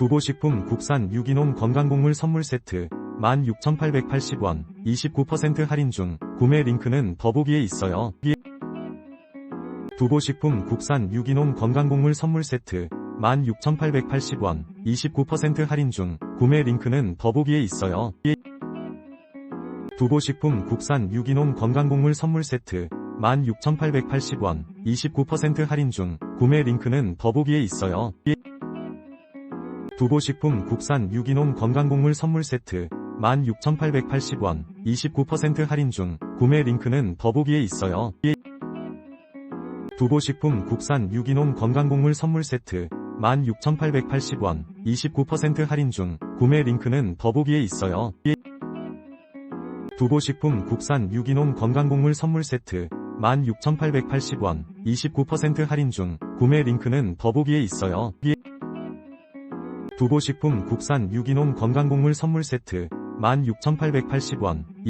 두보식품 국산 유기농 건강곡물 선물 세트 16,880원 29% 할인 중 구매 링크는 더보기에 있어요. 두보식품 국산 유기농 건강곡물 선물 세트 16,880원 29% 할인 중 구매 링크는 더보기에 있어요. 두보식품 국산 유기농 건강곡물 선물 세트 16,880원 29% 할인 중 구매 링크는 더보기에 있어요. 두보식품 국산 유기농 건강곡물 선물 세트 16,880원 29% 할인 중 구매 링크는 더보기에 있어요. 두보식품 국산 유기농 건강곡물 선물 세트 16,880원 29% 할인 중 구매 링크는 더보기에 있어요. 두보식품 국산 유기농 건강곡물 선물 세트 16,880원 29% 할인 중 구매 링크는 더보기에 있어요. 두보식품 국산 유기농 건강곡물 선물 세트 16,880원